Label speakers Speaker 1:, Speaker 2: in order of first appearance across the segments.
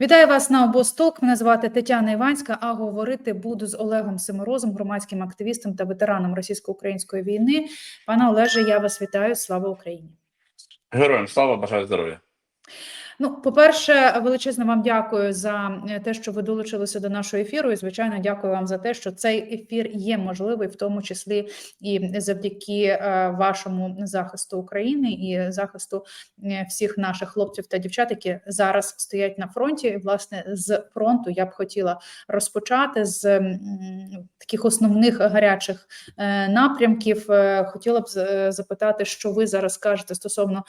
Speaker 1: Вітаю вас на обосток. Мене звати Тетяна Іванська. А говорити буду з Олегом Семорозом, громадським активістом та ветераном російсько-української війни. Пане Олеже, я вас вітаю. Слава Україні!
Speaker 2: Героям слава, бажаю здоров'я.
Speaker 1: Ну, по-перше, величезно вам дякую за е, те, що ви долучилися до нашого ефіру. І звичайно, дякую вам за те, що цей ефір є можливий, в тому числі і завдяки е, вашому захисту України і захисту е, всіх наших хлопців та дівчат, які зараз стоять на фронті. І, власне, з фронту я б хотіла розпочати з таких основних гарячих напрямків. Хотіла б запитати, що ви зараз скажете стосовно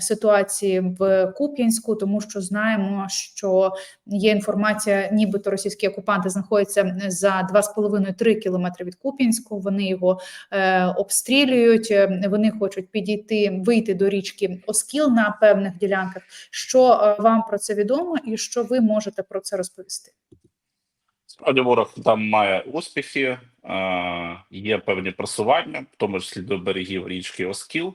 Speaker 1: ситуації в Куп'янську, тому що знаємо, що є інформація, нібито російські окупанти знаходяться за 2,5-3 кілометри від Куп'янську. Вони його е, обстрілюють. е, Вони хочуть підійти, вийти до річки Оскіл на певних ділянках. Що е, вам про це відомо, і що ви можете про це розповісти?
Speaker 2: Справді ворог там має успіхи, е, є певні просування, в тому числі до берегів річки Оскіл.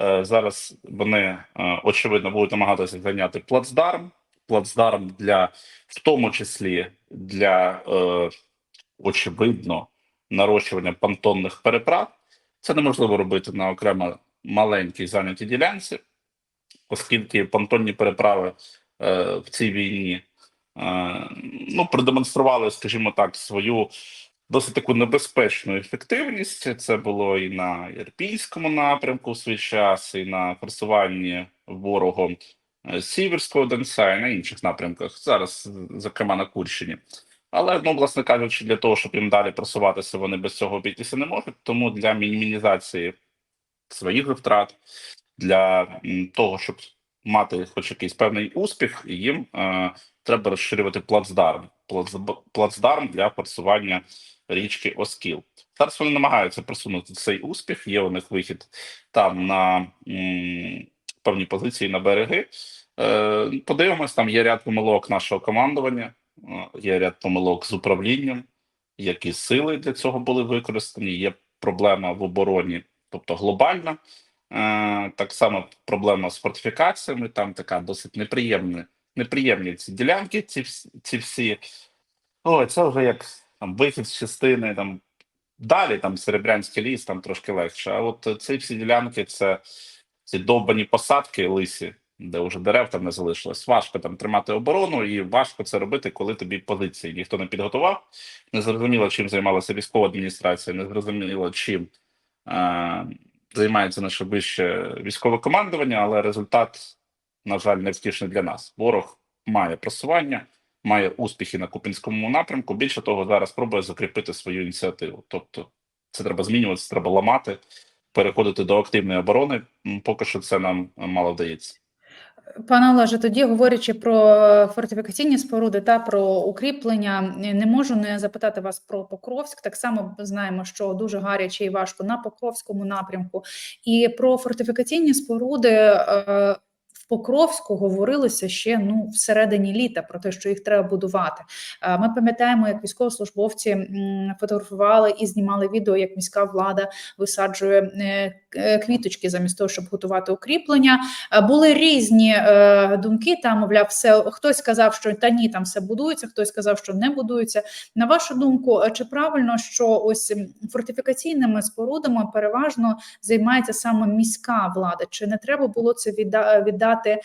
Speaker 2: Е, зараз вони е, очевидно будуть намагатися зайняти плацдарм. Плацдарм для в тому числі для е, очевидно нарощування понтонних переправ. Це неможливо робити на окремо маленькій зайнятій ділянці, оскільки понтонні переправи в цій війні ну, продемонстрували, скажімо так, свою досить таку небезпечну ефективність. Це було і на Ірпінському напрямку в свій час, і на форсуванні ворогом е, Сіверського Донця, і на інших напрямках. Зараз, зокрема, на Курщині. Але, ну, власне кажучи, для того, щоб їм далі просуватися, вони без цього обійтися не можуть. Тому для мінімізації своїх втрат, для того, щоб мати хоч якийсь певний успіх, їм е, треба розширювати плацдарм. Плац- Плацдарм для форсування річки Оскіл. Зараз вони намагаються просунути цей успіх. Є у них вихід там на м, певні позиції на береги. Е, подивимось, там є ряд помилок нашого командування, е, є ряд помилок з управлінням, які сили для цього були використані. Є проблема в обороні, тобто глобальна. Е, так само проблема з фортифікаціями. Там така досить неприємна, неприємні ці ділянки. Ці, ці всі. Ой, це вже як там вихід з частини. Там далі там Серебрянський ліс, там трошки легше. А от ці всі ділянки це ці довбані посадки лисі, де вже дерев там не залишилось. Важко там тримати оборону, і важко це робити, коли тобі позиції ніхто не підготував. Не зрозуміло, чим займалася військова адміністрація, не зрозуміло, чим е, займається наше вище військове командування, але результат, на жаль, невтішний для нас. Ворог має просування, має успіхи на Купінському напрямку. Більше того, зараз пробує закріпити свою ініціативу. Тобто, це треба змінювати, це треба ламати, переходити до активної оборони. Поки що це нам мало вдається.
Speaker 1: Пане Олеже, тоді говорячи про фортифікаційні споруди та про укріплення, не можу не запитати вас про Покровськ. Так само знаємо, що дуже гаряче і важко на Покровському напрямку. І про фортифікаційні споруди е, Покровську говорилося ще ну всередині літа про те, що їх треба будувати. Е, Ми пам'ятаємо, як військовослужбовці фотографували і знімали відео, як міська влада висаджує е, квіточки замість того, щоб готувати укріплення. Е, Були різні е, думки. Там, мовляв, все хтось сказав, що та ні, там все будується, хтось сказав, що не будується. На вашу думку, е, чи правильно, що ось фортифікаційними спорудами переважно займається саме міська влада? Чи не треба було це віддати? М,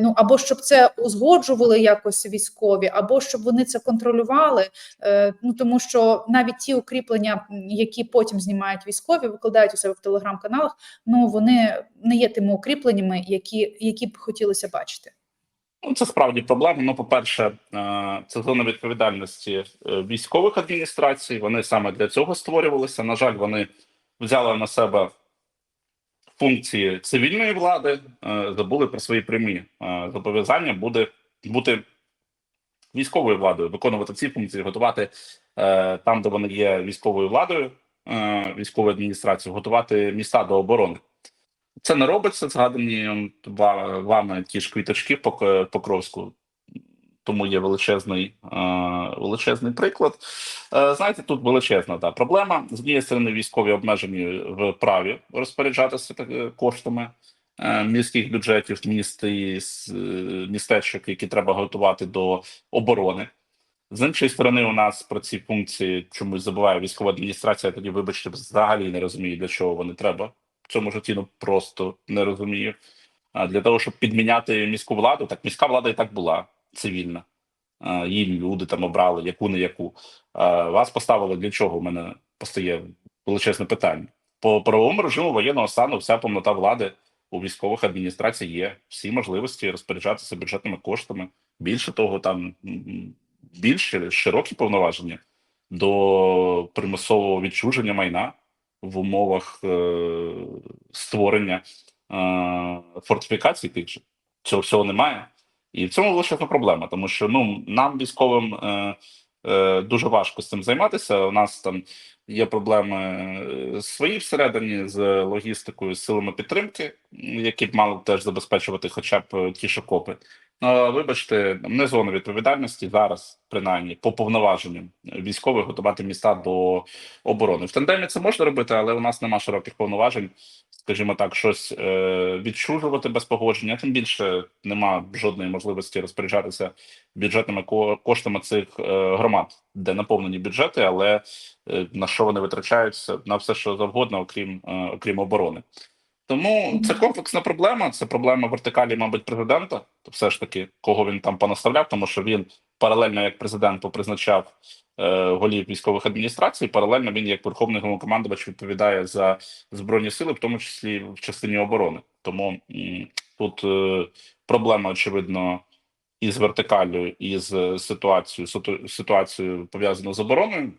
Speaker 1: Ну або щоб це узгоджували якось військові, або щоб вони це контролювали? Е, Ну тому що навіть ті укріплення, які потім знімають військові, викладають у себе в телеграм-каналах ну вони не є тими укріпленнями, які, які б хотілося бачити.
Speaker 2: Ну, це справді проблема. Ну, по-перше, е, це зона відповідальності е, військових адміністрацій. Вони саме для цього створювалися. На жаль, вони взяли на себе функції цивільної влади, е, забули про свої прямі е, зобов'язання буде бути військовою владою, виконувати ці функції, готувати е, там, де вони є військовою владою, військовою адміністрацією, готувати міста до оборони. Це не робиться. Згадані вами ті ж квіточки по Покровську. Тому є величезний, е, величезний приклад. Е, знаєте, тут величезна та проблема. З однієї сторони, військові обмежені в праві розпоряджатися е, коштами міських бюджетів міст і містечок, які треба готувати до оборони. З іншої сторони, у нас про ці функції чомусь забуває військова адміністрація. Тоді, вибачте, взагалі не розумію, для чого вони треба. В цьому житті ну просто не розумію. А для того, щоб підміняти міську владу, так міська влада і так була цивільна. Її люди там обрали, яку не яку. Вас поставили для чого? У мене постає величезне питання. По правовому режиму воєнного стану вся повнота влади у військових адміністрацій є. Всі можливості розпоряджатися бюджетними коштами. Більше того, там м, більш широкі повноваження до примусового відчуження майна в умовах е, створення е, фортифікацій тих же. Цього всього немає. І в цьому величезна проблема, тому що ну нам військовим е, е, дуже важко з цим займатися. У нас там є проблеми е, свої всередині з логістикою, з силами підтримки, які б мали теж забезпечувати хоча б е, ті ж окопи. Ну, вибачте, не зона відповідальності зараз, принаймні, по повноваженням військових готувати міста до оборони. В тандемі це можна робити, але у нас немає широких повноважень, скажімо так, щось е, відчужувати без погодження. Тим більше нема жодної можливості розпоряджатися бюджетними ко- коштами цих е, громад, де наповнені бюджети, але е, на що вони витрачаються на все, що завгодно, окрім е, окрім оборони. Тому це комплексна проблема. Це проблема вертикалі, мабуть, президента. То все ж таки, кого він там понаставляв, тому що він паралельно як президент попризначав голів військових адміністрацій. Паралельно він як верховний головнокомандувач відповідає за збройні сили, в тому числі в частині оборони. Тому тут е, проблема очевидно і з вертикалю, і з ситуацією ситу- ситуацією пов'язаною з обороною,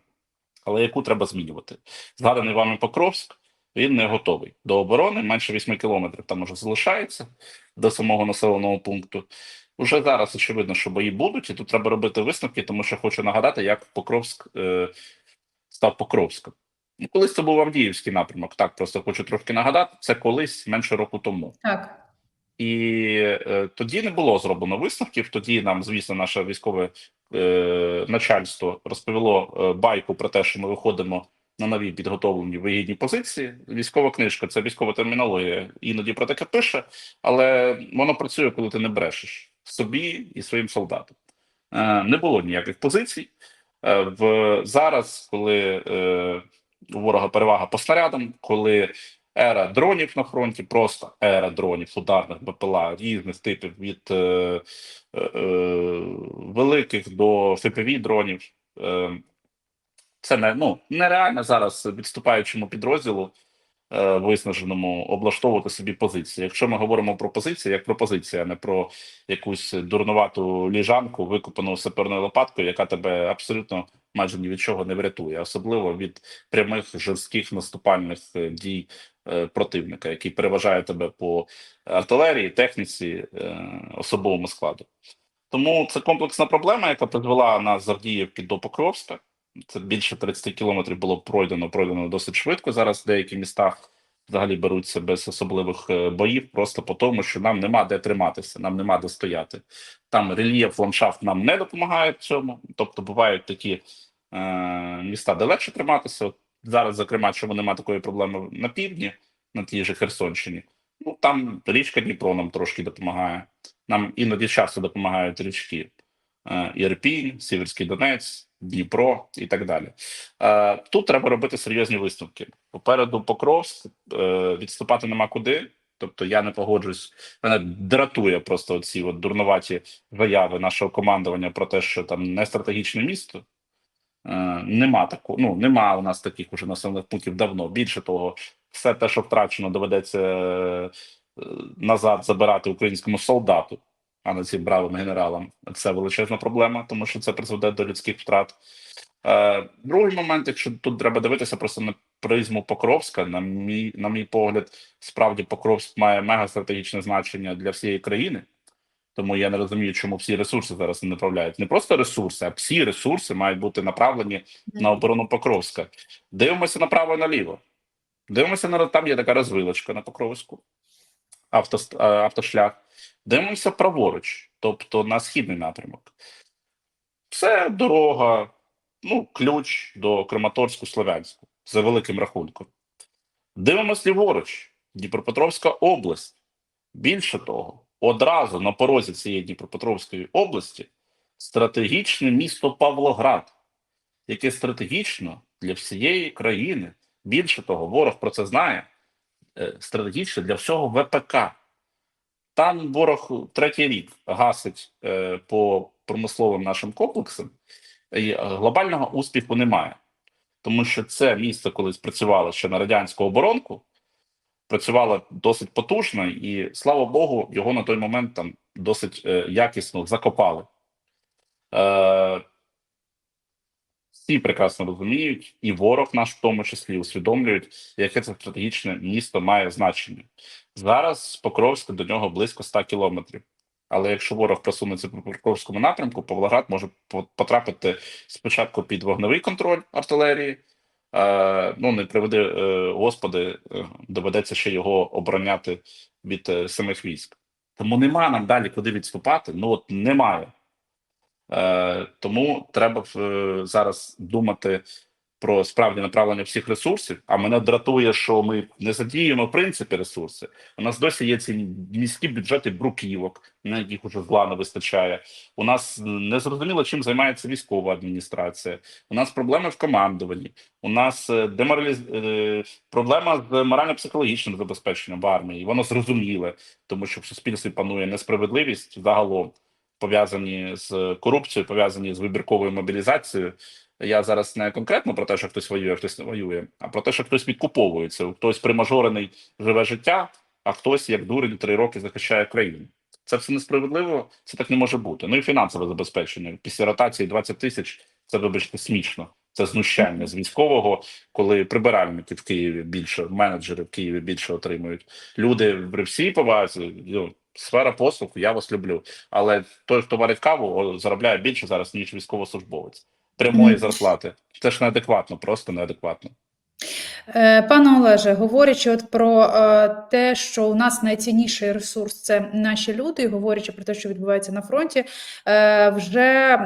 Speaker 2: але яку треба змінювати. Згаданий вами Покровськ. Він не готовий до оборони. Менше 8 кілометрів там уже залишається до самого населеного пункту. Уже зараз очевидно, що бої будуть, і тут треба робити висновки, тому що хочу нагадати, як Покровськ е, став Покровськом. Ну, колись це був Авдіївський напрямок. Так, просто хочу трошки нагадати. Це колись менше року тому.
Speaker 1: Так.
Speaker 2: І е, тоді не було зроблено висновків. Тоді нам, звісно, наше військове е, начальство розповіло е, байку про те, що ми виходимо на нові підготовлені вигідні позиції. Військова книжка це військова термінологія. Іноді про таке пише, але воно працює, коли ти не брешеш собі і своїм солдатам. Е, не було ніяких позицій. Е, в зараз, коли е, у ворога перевага по снарядам, коли ера дронів на фронті, просто ера дронів, ударних БПЛА різних типів від великих до ФПВ дронів. Це не ну нереально зараз відступаючому підрозділу виснаженому облаштовувати собі позиції. Якщо ми говоримо про позиції, як про позицію, а не про якусь дурнувату ліжанку, викопану саперною лопаткою, яка тебе абсолютно майже ні від чого не врятує, особливо від прямих жорстких наступальних е, дій е, противника, який переважає тебе по артилерії, техніці, е, особовому складу. Тому це комплексна проблема, яка призвела нас з Авдіївки до Покровська. Це більше 30 кілометрів було пройдено, пройдено досить швидко. Зараз в деяких містах взагалі беруться без особливих е, боїв, просто по тому, що нам нема де триматися, нам нема де стояти. Там рельєф, ландшафт нам не допомагає в цьому. Тобто бувають такі е, міста, де легше триматися. От зараз, зокрема, чому немає такої проблеми на півдні, на тій же Херсонщині. Ну там річка Дніпро нам трошки допомагає. Нам іноді часто допомагають річки е, Ірпінь, Сіверський Донець, Дніпро і так далі. Е, Тут треба робити серйозні висновки. Попереду Покровськ, е, відступати нема куди. Тобто я не погоджуюсь. Мене дратує просто ці от дурнуваті заяви нашого командування про те, що там не стратегічне місто. Е, Нема такого, ну нема у нас таких уже населених пунктів давно. Більше того, все те, що втрачено, доведеться е, назад забирати українському солдату, а не цим бравим генералам. Це величезна проблема, тому що це призведе до людських втрат. Е, Другий момент, якщо тут треба дивитися просто на призму Покровська, на мій, на мій погляд, справді Покровськ має мега стратегічне значення для всієї країни. Тому я не розумію, чому всі ресурси зараз не направляють. Не просто ресурси, а всі ресурси мають бути направлені на оборону Покровська. Дивимося направо і наліво. Дивимося на там є така розвилочка на Покровську, автост- е, автошлях. Дивимося праворуч, тобто на східний напрямок. Це дорога, ну, ключ до Краматорську Слов'янську за великим рахунком. Дивимося ліворуч, Дніпропетровська область. Більше того, одразу на порозі цієї Дніпропетровської області стратегічне місто Павлоград, яке стратегічно для всієї країни. Більше того, ворог про це знає. е, Стратегічно для всього ВПК. Там ворог третій рік гасить е, по промисловим нашим комплексам, і е, глобального успіху немає. Тому що це місце колись працювало ще на радянську оборонку, працювало досить потужно, і слава Богу, його на той момент там досить е, якісно закопали. Е, всі прекрасно розуміють, і ворог наш в тому числі усвідомлюють, яке це стратегічне місто має значення. Зараз з Покровська до нього близько 100 кілометрів. Але якщо ворог просунеться по Покровському напрямку, Павлоград може потрапити спочатку під вогневий контроль артилерії. Е, ну, не приведи, е, Господи, е, доведеться ще його обороняти від самих військ. Тому нема нам далі куди відступати. Ну от немає. Е, тому треба е, зараз думати про справді направлення всіх ресурсів. А мене дратує, що ми не задіємо в принципі ресурси. У нас досі є ці міські бюджети бруківок, на яких уже зла не вистачає. У нас не зрозуміло, чим займається військова адміністрація. У нас проблеми в командуванні. У нас е, демораліз... проблема з морально-психологічним забезпеченням в армії. Воно зрозуміле, тому що в суспільстві панує несправедливість загалом пов'язані з корупцією, пов'язані з вибірковою мобілізацією. Я зараз не конкретно про те, що хтось воює, хтось не воює, а про те, що хтось підкуповується, хтось примажорений живе життя, а хтось як дурень три роки захищає країну. Це все несправедливо, це так не може бути. Ну і фінансове забезпечення. Після ротації 20 тисяч це, вибачте, смішно. Це знущання з військового, коли прибиральники в Києві більше, менеджери в Києві більше отримують. Люди при всій повазі, сфера послуг, я вас люблю. Але той, хто варить каву, заробляє більше зараз, ніж військовослужбовець. Прямої зарплати. Це ж неадекватно, просто неадекватно.
Speaker 1: Е, Пане Олеже, говорячи от про е, те, що у нас найцінніший ресурс це наші люди, і говорячи про те, що відбувається на фронті, е, вже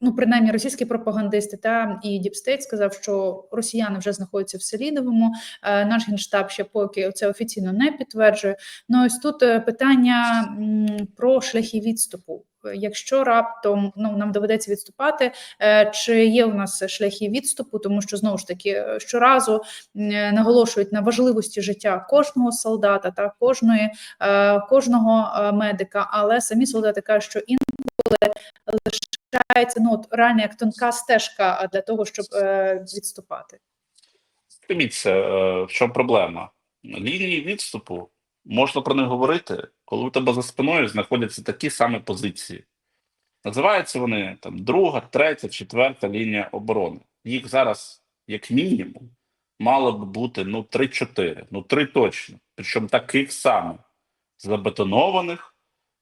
Speaker 1: ну принаймні російські пропагандисти та і Діпстейт сказав, що росіяни вже знаходяться в Селідовому. Е, Наш генштаб ще поки це офіційно не підтверджує. Ну ось тут е, питання про шляхи відступу. Якщо раптом ну нам доведеться відступати, Е, Чи є у нас шляхи відступу, тому що знову ж таки щоразу наголошують на важливості життя кожного солдата та кожної кожного медика, але самі солдати кажуть, що інколи лишається ну от реально як тонка стежка для того, щоб е, відступати.
Speaker 2: Дивіться, е, в чому проблема? Лінії відступу можна про них говорити, коли у тебе за спиною знаходяться такі самі позиції. Називаються вони там друга, третя, четверта лінія оборони. Їх зараз, як мінімум, мало б бути ну 3-4, ну 3 точно. Причому таких самих забетонованих,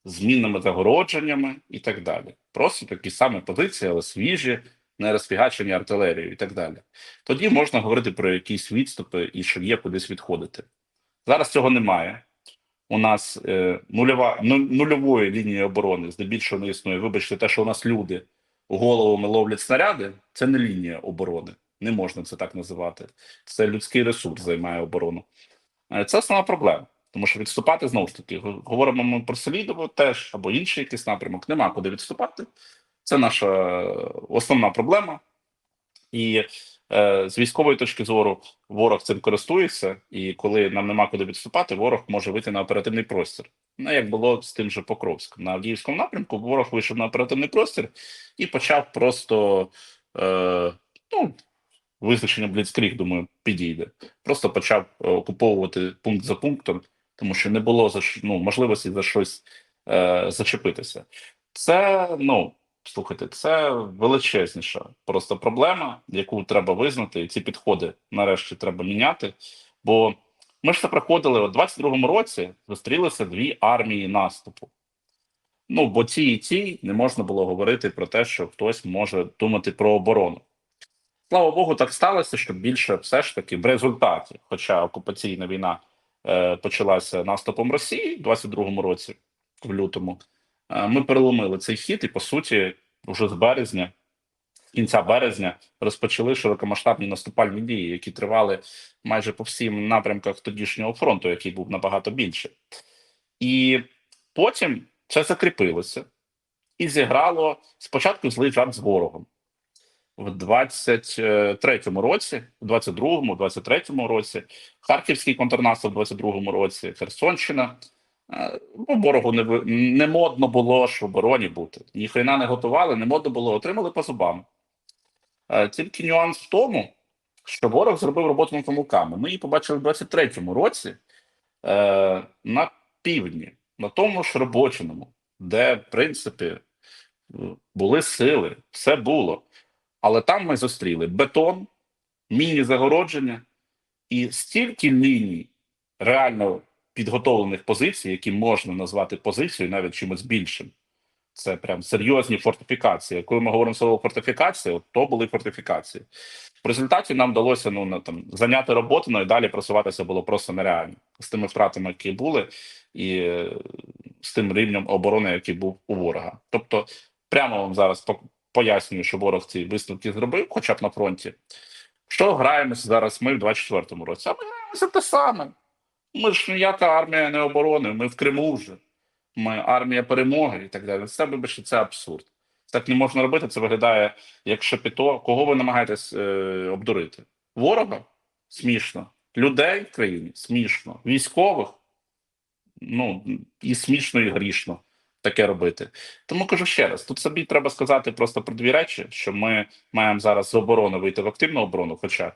Speaker 2: з мінними загородженнями і так далі. Просто такі самі позиції, але свіжі, не розфігачені артилерією і так далі. Тоді можна говорити про якісь відступи і що є кудись відходити. Зараз цього немає. У нас е, нульова ну, нульової лінії оборони здебільшого не існує. Вибачте, те, що у нас люди головами ловлять снаряди, це не лінія оборони. Не можна це так називати. Це людський ресурс займає оборону. Е, Це основна проблема. Тому що відступати знову ж таки, говоримо ми про Селідово теж або інший якийсь напрямок. Нема куди відступати. Це наша основна проблема. І е, з військової точки зору ворог цим користується, і коли нам нема куди відступати, ворог може вийти на оперативний простір. Ну, як було з тим же Покровськом. На Авдіївському напрямку ворог вийшов на оперативний простір і почав просто е, ну, визначення Бліцкріг, думаю, підійде. Просто почав е, окуповувати пункт за пунктом, тому що не було за ну, можливості за щось е, зачепитися. Це ну. Слухайте, це величезніша просто проблема, яку треба визнати, і ці підходи нарешті треба міняти. Бо ми ж це проходили у 22-му році, зустрілися дві армії наступу. Ну, бо ці і ці не можна було говорити про те, що хтось може думати про оборону. Слава Богу, так сталося, що більше все ж таки в результаті, хоча окупаційна війна почалася наступом Росії в 22-му році, в лютому, е, ми переломили цей хід, і по суті, вже з березня, кінця березня, розпочали широкомасштабні наступальні дії, які тривали майже по всім напрямках тодішнього фронту, який був набагато більше. І потім це закріпилося і зіграло спочатку злий жарт з ворогом. В 23-му році, в 22-му, 23-му році, Харківський контрнаступ в 22-му році, Херсонщина. Е, Ну, ворогу не, не модно було ж в обороні бути. Ніхрена не готували, не модно було, отримали по зубам. Е, Тільки нюанс в тому, що ворог зробив роботу над помилками. Ми її побачили в 23-му році е, на півдні, на тому ж робочиному, де, в принципі, були сили, все було. Але там ми зустріли бетон, міні-загородження і стільки ліній реально підготовлених позицій, які можна назвати позицією навіть чимось більшим. Це прям серйозні фортифікації. Коли ми говоримо слово фортифікація, то були фортифікації. В результаті нам вдалося ну, на, там, зайняти роботу, ну і далі просуватися було просто нереально з тими втратами, які були, і е, з тим рівнем оборони, який був у ворога. Тобто, прямо вам зараз пояснюю, що ворог ці висновки зробив, хоча б на фронті. Що граємося зараз ми в 24-му році? А ми граємося те саме. Ми ж ніяка армія не оборони, ми в Криму вже. Ми армія перемоги і так далі. Це, вибачте, це абсурд. Так не можна робити. Це виглядає як шепіто. Кого ви намагаєтесь е, обдурити? Ворога? Смішно. Людей в країні смішно. Військових? Ну, і смішно, і грішно таке робити. Тому кажу ще раз: тут собі треба сказати просто про дві речі: що ми маємо зараз з оборони вийти в активну оборону, хоча б,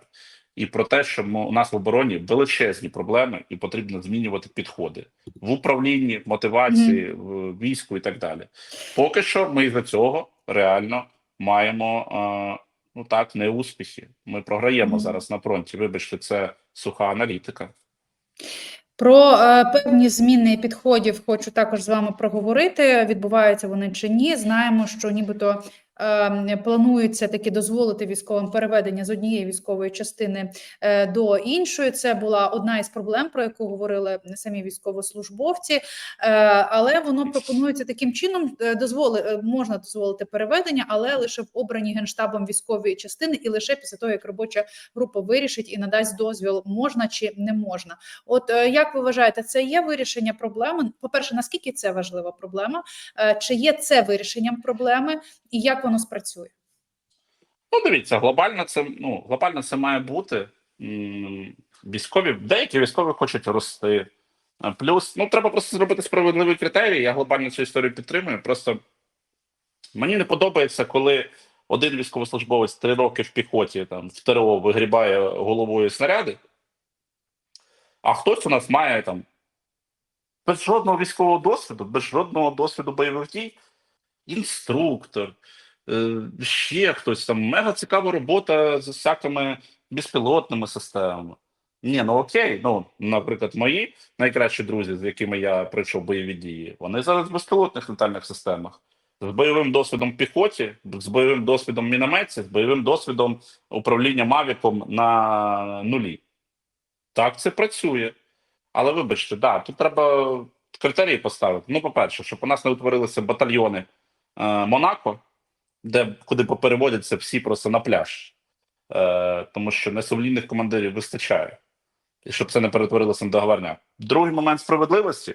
Speaker 2: і про те, що ми, у нас в обороні величезні проблеми, і потрібно змінювати підходи в управлінні, в мотивації, в війську і так далі. Поки що ми за цього реально маємо е, ну так не успіхи. Ми програємо
Speaker 1: Мгм.
Speaker 2: зараз на фронті. Вибачте, це суха аналітика.
Speaker 1: Про е, певні зміни підходів хочу також з вами проговорити. Відбуваються вони чи ні? Знаємо, що нібито планується таки дозволити військовим переведення з однієї військової частини е, до іншої. Це була одна із проблем, про яку говорили самі військовослужбовці. Е, але воно пропонується таким чином: е, дозволи можна дозволити переведення, але лише в обраній генштабом військової частини, і лише після того, як робоча група вирішить і надасть дозвіл, можна чи не можна. От як ви вважаєте, це є вирішення проблеми? По-перше, наскільки це важлива проблема? Чи є це вирішенням проблеми, і як воно спрацює?
Speaker 2: Ну, дивіться, глобально це ну глобально це має бути. Військові деякі військові хочуть рости. Плюс, ну треба просто зробити справедливий критерій. Я глобально цю історію підтримую. Просто мені не подобається, коли один військовослужбовець три роки в піхоті там в ТРО вигрібає головою снаряди, а хтось у нас має там без жодного військового досвіду, без жодного досвіду бойових дій, інструктор, ще хтось там мега цікава робота з всякими безпілотними системами. Ні, ну окей, ну, наприклад, мої найкращі друзі, з якими я пройшов бойові дії, вони зараз в безпілотних летальних системах, з бойовим досвідом піхоті, з бойовим досвідом мінометці, з бойовим досвідом управління Мавіком на нулі. Так, це працює. Але вибачте, да, тут треба критерії поставити. Ну, по-перше, щоб у нас не утворилися батальйони е, Монако, де куди попереводяться всі просто на пляж, е, тому що несумлінних командирів вистачає, і щоб це не перетворилося на договорняк. Другий момент справедливості.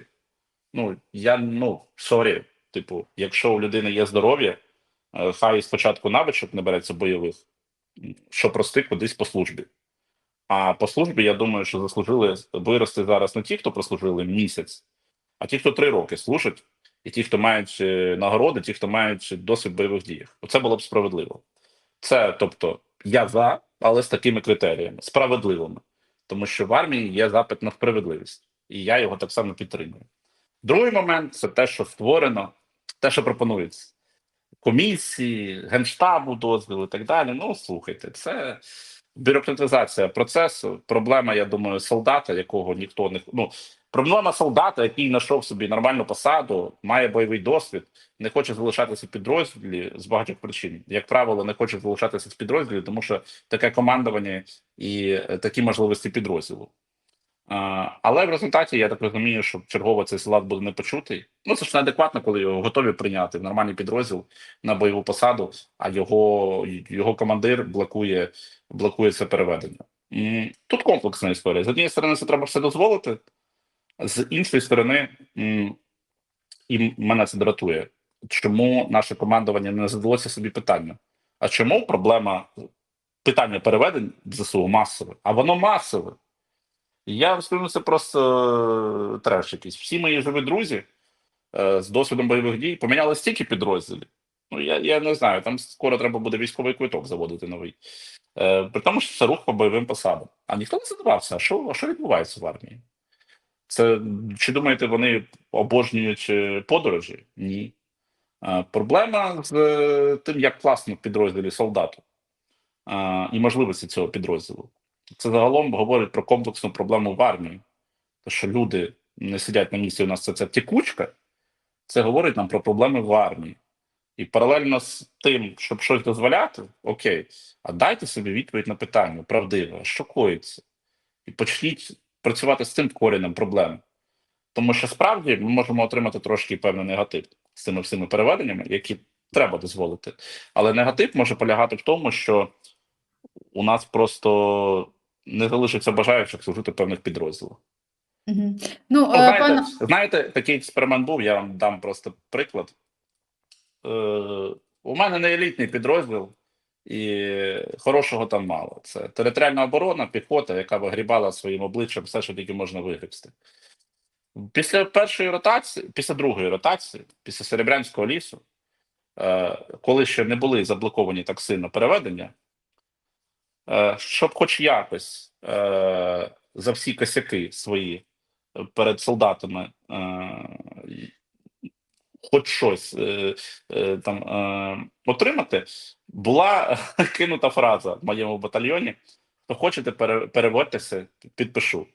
Speaker 2: Ну, я ну сорі, типу, якщо у людини є здоров'я, е, хай спочатку навичок не береться бойових, що прости кудись по службі. А по службі, я думаю, що заслужили вирости зараз не ті, хто прослужили місяць, а ті, хто три роки служать, і ті, хто мають е, нагороди, ті, хто мають досвід бойових діях. Оце було б справедливо. Це, тобто, я за, але з такими критеріями, справедливими. Тому що в армії є запит на справедливість, і я його так само підтримую. Другий момент це те, що створено, те, що пропонується. Комісії, генштабу, дозвіл і так далі. Ну, слухайте, це бюрократизація процесу. Проблема, я думаю, солдата, якого ніхто не ну проблема солдата, який знайшов собі нормальну посаду, має бойовий досвід, не хоче залишатися в підрозділі з багатьох причин. Як правило, не хоче залишатися в підрозділі, тому що таке командування і е, такі можливості підрозділу. Але в результаті я так розумію, що чергово цей салат буде не почутий. Ну це ж неадекватно, коли його готові прийняти в нормальний підрозділ на бойову посаду, а його, його командир блокує, блокує це переведення. Тут комплексна історія. З однієї сторони, це треба все дозволити, З іншої сторони, і мене це дратує. Чому наше командування не задалося собі питання? А чому проблема питання переведень ЗСУ масове? А воно масове. Я скажу, це просто е, треш якийсь. Всі мої живі друзі е, з досвідом бойових дій поміняли стільки підрозділів. Ну, я, я не знаю, там скоро треба буде військовий квиток заводити новий. Е, при тому, що це рух по бойовим посадам. А ніхто не задавався, а що, що відбувається в армії? Це чи думаєте, вони обожнюють е, подорожі? Ні. Проблема з е, тим, як класно в підрозділі солдату і можливості цього підрозділу. Це загалом говорить про комплексну проблему в армії. Те, що люди не сидять на місці, у нас це, це тікучка, це говорить нам про проблеми в армії. І паралельно з тим, щоб щось дозволяти, окей, а дайте собі відповідь на питання правдиво, що коїться, і почніть працювати з цим коренем проблем. Тому що справді ми можемо отримати трошки певний негатив з цими всіми переведеннями, які треба дозволити. Але негатив може полягати в тому, що у нас просто не залишиться бажаючих служити певних підрозділах.
Speaker 1: Мгм. Ну,
Speaker 2: Ну,
Speaker 1: е,
Speaker 2: знаєте,
Speaker 1: пане
Speaker 2: знаєте, такий експеримент був, я вам дам просто приклад. Е, у мене не елітний підрозділ, і хорошого там мало. Це територіальна оборона, піхота, яка вигрібала своїм обличчям все, що тільки можна вигрібсти. Після першої ротації, після другої ротації, після Серебрянського лісу, е, коли ще не були заблоковані так сильно переведення, е, щоб хоч якось е, за всі косяки свої перед солдатами хоч щось там отримати, була кинута фраза в моєму батальйоні: хто хочете, переводьтеся, підпишу.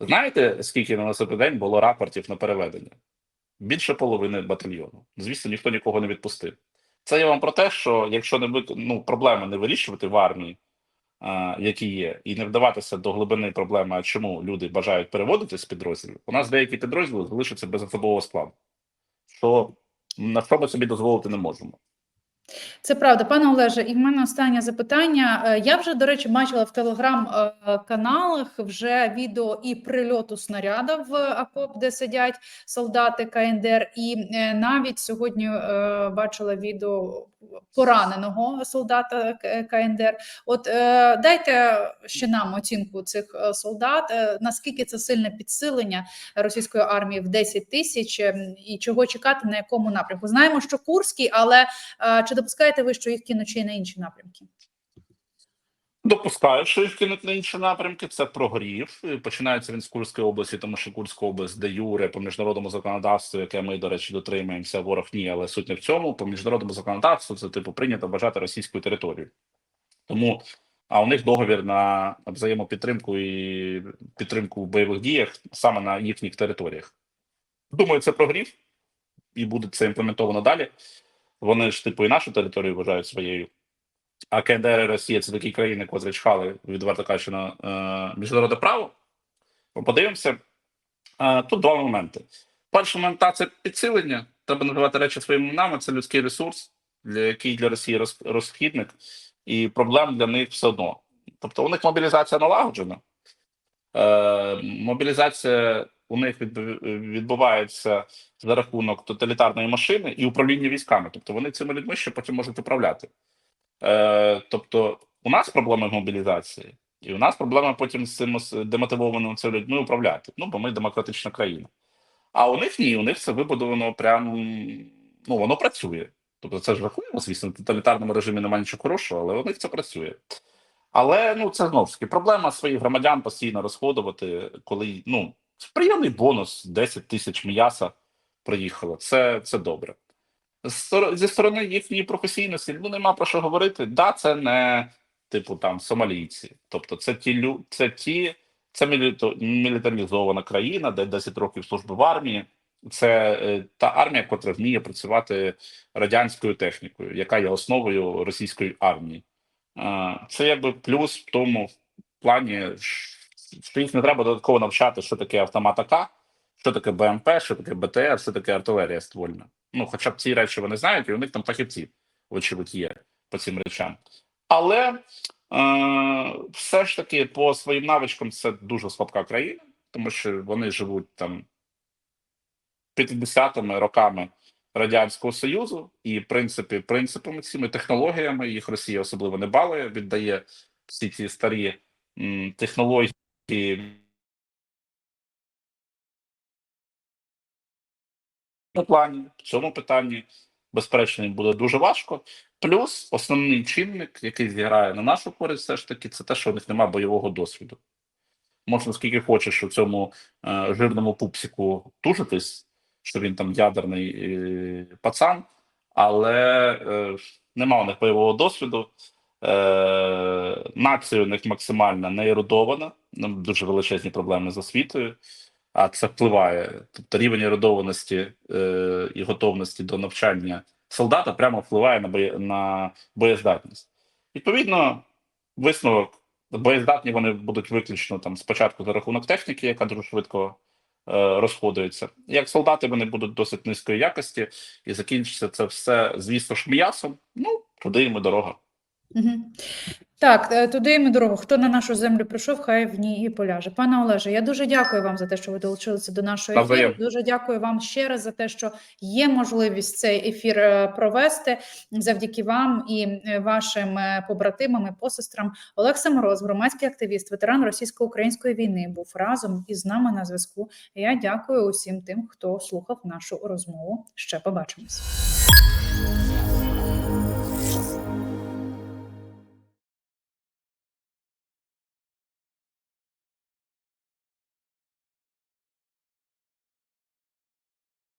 Speaker 2: Знаєте, скільки на наступний день було рапортів на переведення? Більше половини батальйону. Звісно, ніхто нікого не відпустив. Це я вам про те, що якщо не ну, проблеми не вирішувати в армії, а, які є, і не вдаватися до глибини проблеми, а чому люди бажають переводити з підрозділів, у нас деякі підрозділи залишаться без особового складу. Що на що ми собі дозволити не можемо.
Speaker 1: Це правда, пане Олеже. І в мене останнє запитання. Е, Я вже, до речі, бачила в телеграм-каналах вже відео і прильоту снаряда в АКОП, де сидять солдати КНДР, і е, навіть сьогодні е, бачила відео пораненого солдата КНДР. От е, дайте ще нам оцінку цих е, солдат. е, Наскільки це сильне підсилення російської армії в 10 тисяч, ем, і чого чекати на якому напрямку? Знаємо, що Курський, але е, Чи допускаєте ви, що їх кинуть ще й на інші напрямки?
Speaker 2: Допускаю, що їх кинуть на інші напрямки. Це прогрів. Починається він з Курської області, тому що Курська область де юре по міжнародному законодавству, яке ми, до речі, дотримуємося. Ворог ні, але суть не в цьому. По міжнародному законодавству це типу прийнято вважати російською територією. Тому а у них договір на взаємопідтримку і підтримку в бойових діях саме на їхніх територіях. Думаю, це прогрів, і буде це імплементовано далі. Вони ж типу і нашу територію вважають своєю. А КНДР і Росія це такі країни, котрі чхали відверто кажучи на е, міжнародне право. Подивимося. Е, тут два моменти. Перший момент це підсилення. Треба називати речі своїми іменами. Це людський ресурс, для який для Росії роз, розхідник, і проблем для них все одно. Тобто у них мобілізація налагоджена. Е, мобілізація у них відбувається за рахунок тоталітарної машини і управління військами. Тобто вони цими людьми ще потім можуть управляти. Е, тобто, у нас проблеми в мобілізації, і у нас проблема потім з цим демотивованими цими людьми управляти. Ну, бо ми демократична країна. А у них ні, у них це вибудовано прям ну, воно працює. Тобто, це ж рахуємо, звісно, в тоталітарному режимі немає нічого хорошого, але у них це працює. Але ну це знову ж таки проблема своїх громадян постійно розходувати, коли ну приємний бонус 10 тисяч м'яса приїхало. Це, це добре. Зі сторони їхньої професійності ну нема про що говорити. Да, це не типу там сомалійці. Тобто, це ті лю... це ті, це мілітаризована країна, де 10 років служби в армії. Це е, та армія, яка вміє працювати радянською технікою, яка є основою російської армії. Е, Це якби плюс в тому плані, що їх не треба додатково навчати, що таке автомат АК, що таке БМП, що таке БТР, що таке артилерія ствольна. Ну, хоча б ці речі вони знають, і у них там фахівці, вочевидь, є по цим речам. Але е, все ж таки по своїм навичкам це дуже слабка країна. тому що вони живуть там 50-ми роками Радянського Союзу, і принципі, принципами цими технологіями їх Росія особливо не балує, віддає всі ці старі м, технології. Плані в цьому питанні безперечно їм буде дуже важко. Плюс основний чинник, який зіграє на нашу користь, все ж таки, це те, що у них немає бойового досвіду. Можна скільки хочеш у цьому е, жирному пупсику тужитись, що він там ядерний е, пацан, але е, нема у них бойового досвіду. Е, нація у них максимально не ерудована, дуже величезні проблеми з освітою, а це впливає. Тобто рівень ерудованості е, і готовності до навчання солдата прямо впливає на, боє, на боєздатність. Відповідно, висновок боєздатні вони будуть виключно там спочатку за рахунок техніки, яка дуже швидко е, розходується. Як солдати вони будуть досить низької якості, і закінчиться це все, звісно ж, м'ясом. Ну, туди і дорога.
Speaker 1: Угу. Так, е, туди ми дорогу. Хто на нашу землю прийшов, хай в ній і поляже. Пане Олеже, я дуже дякую вам за те, що ви долучилися до нашої ефіру. Дуже дякую вам ще раз за те, що є можливість цей ефір е, провести завдяки вам і е, вашим побратимам і посестрам. Олег Самороз, громадський активіст, ветеран російсько-української війни, був разом із нами на зв'язку. Я дякую усім тим, хто слухав нашу розмову. Ще побачимось.